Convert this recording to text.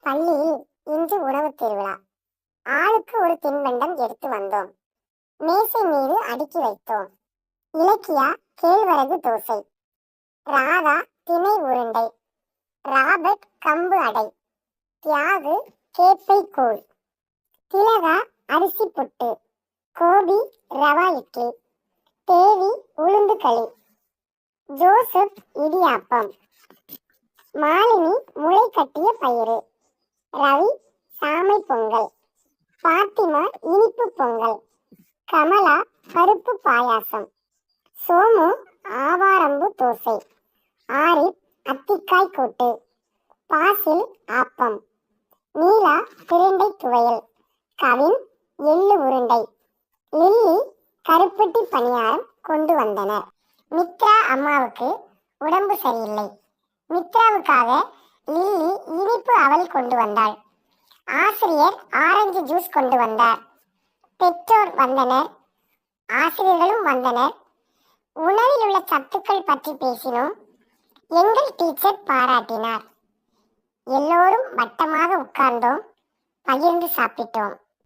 பள்ளியில் இன்று உறவு திருவிழா. ஆளுக்கு ஒரு தின்பண்டம் எடுத்து வந்தோம். மேசை மீது அடுக்கி வைத்தோம். இலக்கியா கேழ்வரகு தோசை. ராதா திணை உருண்டை. ராபர்ட் கம்பு அடை. தியாகு கேப்பை கூழ். திலகா அரிசி புட்டு. கோபி ரவா இட்லி. தேவி உளுந்து களி. ஜோசப் இடியாப்பம். மாலினி முளை கட்டிய பயிறு. ரவி சாமை பொங்கல். பாத்திமா இனிப்பு பொங்கல். கமலா பருப்பு பாயாசம். சோமு ஆவாரம்பு தோசை. ஆரிப் அத்திக்காய் கூட்டு. பாசில் ஆப்பம். நீலா பிரண்டை துவையல். கவின் எள்ளு உருண்டை. லில்லி கருப்பட்டி பணியாரம் கொண்டு வந்தனர். மித்ரா அம்மாவுக்கு உடம்பு சரியில்லை. மித்ராவுக்காக இனிப்பு கொண்டு வந்தாள் ஆசிரியர் ஆரஞ்சு ஜூஸ் கொண்டு வந்தார். பெற்றோர் வந்தனர். ஆசிரியர்களும் வந்தனர். உணவில் உள்ள சத்துக்கள் பற்றி பேசினோம். எங்கள் டீச்சர் பாராட்டினார். எல்லோரும் வட்டமாக உட்கார்ந்தோம். பகிர்ந்து சாப்பிட்டோம்.